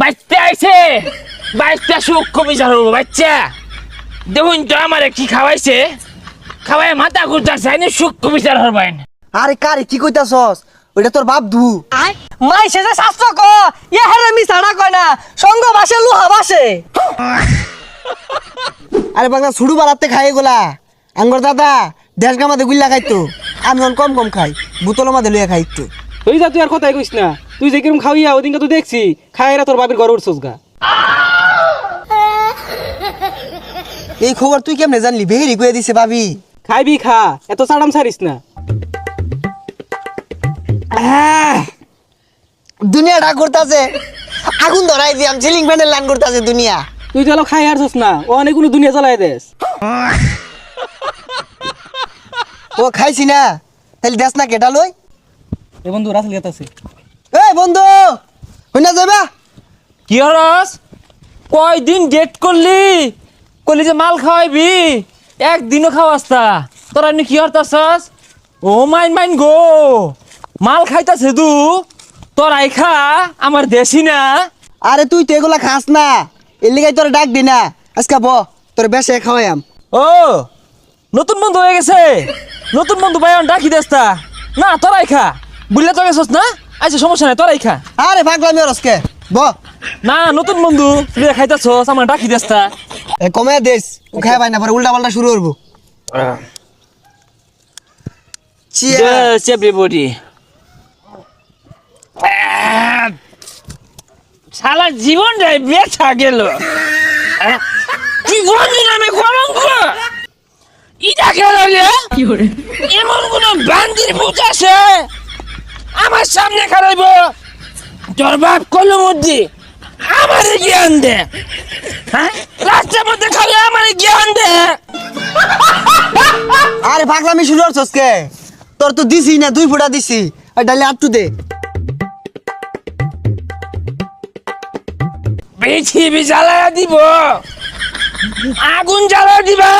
বাচ্চা আইছে? বাচ্চা সূক্ষ্ম বিচার হব বাচ্চা দেখুন তো আমারে কি খাওয়াইছে। খাওয়াই মাথা ঘুরতেছে আইনি সূক্ষ্ম বিচার হবেন আরে কারে কি কইতাছস? ওইটা তোর বাপ ধু মাই সেজে শাস্ত্র ক ইয়া হেরে মি ছাড়া কয় না সঙ্গ বাসে লুহা বাসে। আরে বাংলা ছুড়ু বাড়াতে খাই এগুলা। আঙ্গর দাদা দেশ গামাতে গুল্লা খাইতো। আমি অন কম কম খাই বোতল মাঝে লইয়া খাই একটু। তুই যা তুই আর কথাই কইস না। তুই যে কিরম খাওয়াইয়া ওদিনকে তো দেখছি খাইরা তোর বাপের ঘর উঠছস গা। এই খবর তুই কেমনে জানলি? বেহেরি কয়ে দিছে ভাবি। খাইবি খা এত চাড়াম ছাড়িস না। দুনিয়া ডাক করতেছে আগুন ধরাই দিয়াম সিলিং ফ্যানের লাইন করতেছে দুনিয়া। তুই তো খাই হারছস না ও অনেক কোনো দুনিয়া চালাই দেস। ও খাইছি না তাহলে দেশ না কেটা লই। এ বন্ধু রাসেল গেতাছে। বন্ধু হইনা যাবা কি হরস? কয়দিন ডেট করলি? করলি যে মাল খাওয়াইবি একদিনও খাওয়াস তা তোরা এমনি কি হরতাছস? ও মাইন মাইন গো মাল খাইতাছে দু তোরাই খা আমার দেশি না। আরে তুই তো এগুলা খাস না এর লিগাই তোর ডাক দি না। আজকে ব তোর বেশে খাওয়াইম ও নতুন বন্ধু হয়ে গেছে। নতুন বন্ধু ভাই ডাকি দেস্তা না তোরাই খা। বুঝলে তো গেছস না? আচ্ছা সমস্যা নাই তোরাই খা আরে পাগলামি ওরসকে ব। না নতুন বন্ধু তুই খাইতাছস আমার ডাকি দেস্তা এ কমে দেশ ও খাই পাই না পরে উল্টা পাল্টা শুরু করব। চিয়া। Yes, everybody. সারা জীবনটাই বেচা গেল। গন্ধ নামে কলঙ্ক ইটা গেল এমন কোন বান্দির ভূত আছে? আমার সামনে খারাইব। তোর বাপ কলম মধ্যে আমার জ্ঞান দে। হ্যাঁ? রাস্তার মধ্যে খালি আমার জ্ঞান দে। আরে পাগলামি শুরু করছস কে তোর তো দিছি না দুই ফুটা দিছি। আর ডালে আটটু দে। পৃথিবী জ্বালায়া দিব। আগুন জ্বালা দিবা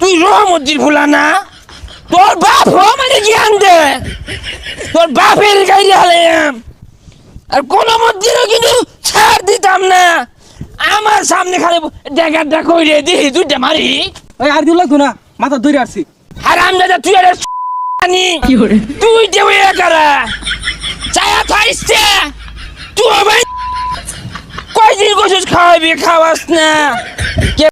তুই রহমদ্দির ভুলা না তোর বাপ হ মানে জ্ঞান দে তোর বাপের গাড়ি হালাইয়াম আর কোন মধ্যেও কিন্তু ছাড় দিতাম না। আমার সামনে খালি ডেকারটা কইরে দিহি দুইটা মারি। ওই আর দিও লাগতো না মাথা ধরে আসছি। হারাম দাদা তুই আর আনি তুই দেবে একারা। চায়া থাইছে তুই ভাই কয়দিন গোসুস খাওয়াবি খাওয়াস না।